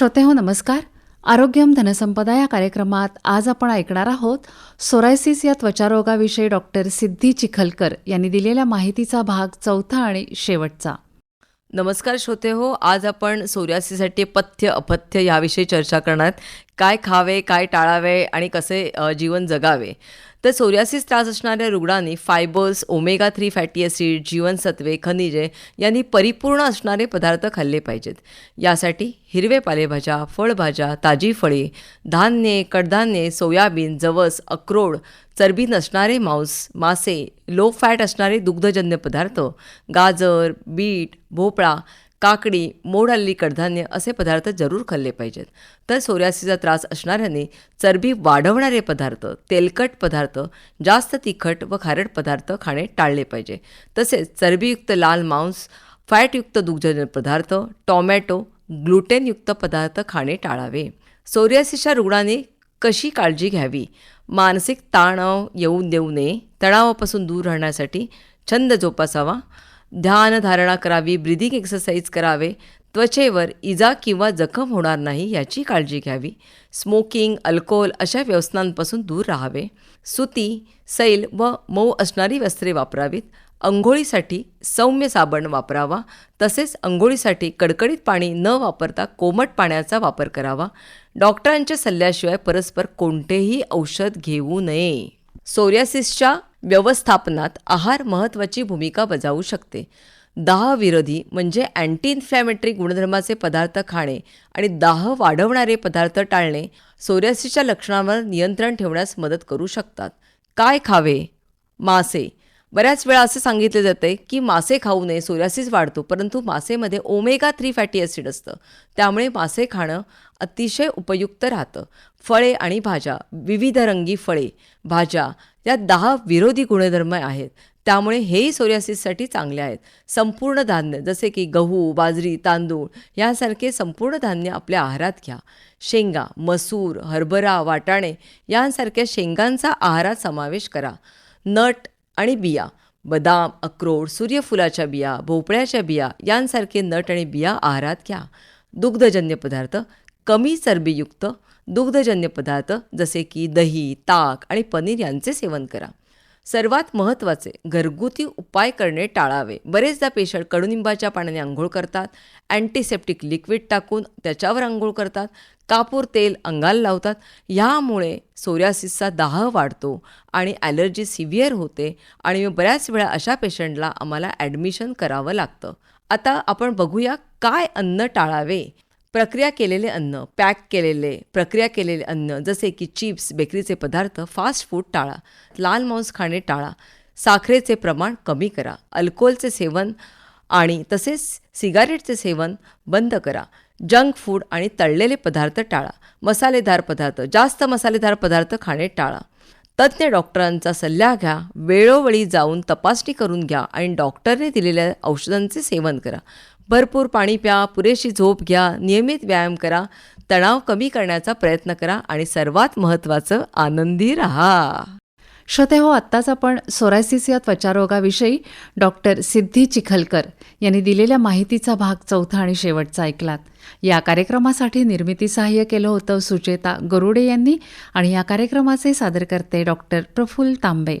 श्रोते हो नमस्कार. आरोग्यम धनसंपदा या कार्यक्रमात आज आपण ऐकणार आहोत सोरायसिस या त्वचारोगाविषयी डॉक्टर सिद्धी चिखलकर यांनी दिलेल्या माहितीचा भाग चौथा आणि शेवटचा. नमस्कार श्रोते हो आज आपण सोरियासिससाठी पथ्य अपथ्य याविषयी चर्चा करणार काय खावे काय टाळावे आणि कसे जीवन जगावे? तर सोरियासिस त्रास असणाऱ्या रुग्णांनी fibres omega three fatty acid जीवनसत्वे खनिजे यांनी परिपूर्ण असणारे पदार्थ खाल्ले पाहिजेत. यासाठी हिरवे पालेभाज्या फळभाज्या ताजी फळे धान्ये कडधान्ये सोयाबीन जवस अक्रोड चरबी नसणारे मांस मासे लो फॅट असणारे दुग्धजन्य पदार्थ गाजर बीट भोपळा काकडी मोड आलेली कडधान्य असे पदार्थ जरूर खाल्ले पाहिजेत. तर सोऱ्यासीचा त्रास असणाऱ्यांनी चरबी वाढवणारे पदार्थ तेलकट पदार्थ जास्त तिखट व खारट पदार्थ खाणे टाळले पाहिजे. तसेच चरबीयुक्त लाल मांस फॅटयुक्त दुग्धजन्य पदार्थ टॉमॅटो ग्लुटेनयुक्त पदार्थ खाणे टाळावे. सोरियासिसच्या रुग्णाने कशी काळजी घ्यावी? मानसिक ताणाव येऊन देऊ नये तणावापासून दूर राहण्यासाठी छंद जोपासावा. ध्यानधारणा करावी ब्रिदिंग एक्सरसाइज करावे त्वचेवर इजा किंवा जखम होणार नाही याची काळजी घ्यावी. स्मोकिंग अल्कोहोल अशा व्यसनांपासून दूर राहावे. सुती सैल व मऊ असणारी वस्त्रे वापरावीत. अंघोळीसाठी सौम्य साबण वापरावा. तसेच अंघोळीसाठी कडकडीत पाणी न वापरता कोमट पाण्याचा वापर करावा. डॉक्टरांच्या सल्ल्याशिवाय परस्पर कोणतेही औषध घेऊ नये. सोरियासिसच्या व्यवस्थापनात आहार महत्त्वाची भूमिका बजावू शकते. दाहविरोधी म्हणजे अँटी इन्फ्लॅमेटरी गुणधर्माचे पदार्थ खाणे आणि दाह वाढवणारे पदार्थ टाळणे सोर्यासीच्या लक्षणांवर नियंत्रण ठेवण्यास मदत करू शकतात. काय खावे? मासे. बऱ्याच वेळा असे सांगितले जाते की मासे खाऊ नये सोरियासिस वाढतो परंतु मासेमध्ये ओमेगा थ्री फॅटी ॲसिड असतं. त्यामुळे मासे खाणं अतिशय उपयुक्त राहतं. फळे आणि भाज्या विविध रंगी फळे भाज्या या दहा विरोधी गुणधर्म आहेत. त्यामुळे हेही सोयासिससाठी चांगले आहेत. संपूर्ण धान्य जसे की गहू बाजरी तांदूळ यासारखे संपूर्ण धान्य आपल्या आहारात घ्या. शेंगा मसूर हरभरा वाटाणे यांसारख्या शेंगांचा आहारात समावेश करा. नट आणि बिया. बदाम अक्रोड सूर्यफुलाच्या बिया भोपळ्याच्या बिया यांसारखे नट आणि बिया आहारात घ्या. दुग्धजन्य पदार्थ कमी चरबीयुक्त दुग्धजन्य पदार्थ जसे की दही ताक आणि पनीर यांचे सेवन करा. सर्वात महत्त्वाचे घरगुती उपाय करणे टाळावे. बरेचदा पेशंट कडुनिंबाच्या पाण्याने आंघोळ करतात अँटीसेप्टिक लिक्विड टाकून त्याच्यावर आंघोळ करतात कापूर तेल अंगाला लावतात. ह्यामुळे सोऱ्यासिसचा दाह वाढतो आणि ॲलर्जी सिव्हिअर होते आणि बऱ्याच वेळा अशा पेशंटला आम्हाला ॲडमिशन करावं लागतं. आता आपण बघूया काय अन्न टाळावे. प्रक्रिया केलेले अन्न पॅक केलेले प्रक्रिया केलेले अन्न जसे की चिप्स बेकरीचे पदार्थ फास्ट फूड टाळा लाल मांस खाणे टाळा साखरेचे प्रमाण कमी करा अल्कोहोलचे सेवन आणि तसेच सिगारेटचे सेवन बंद करा जंक फूड आणि तळलेले पदार्थ टाळा मसालेदार पदार्थ जास्त मसालेदार पदार्थ खाणे टाळा. तज्ज्ञ डॉक्टरांचा सल्ला घ्या वेळोवेळी जाऊन तपासणी करून घ्या आणि डॉक्टरने दिलेल्या औषधांचे सेवन करा. भरपूर पाणी प्या पुरेशी झोप घ्या नियमित व्यायाम करा तणाव कमी करण्याचा प्रयत्न करा आणि सर्वात महत्त्वाचं आनंदी राहा. श्रोते हो आत्ताच आपण सोरायसिस या त्वचारोगाविषयी डॉक्टर सिद्धी चिखलकर यांनी दिलेल्या माहितीचा भाग चौथा आणि शेवटचा ऐकलात. या कार्यक्रमासाठी निर्मिती सहाय्य केलं होतं सुचेता गरुडे यांनी आणि या कार्यक्रमाचे सादरकर्ते डॉक्टर प्रफुल्ल तांबे.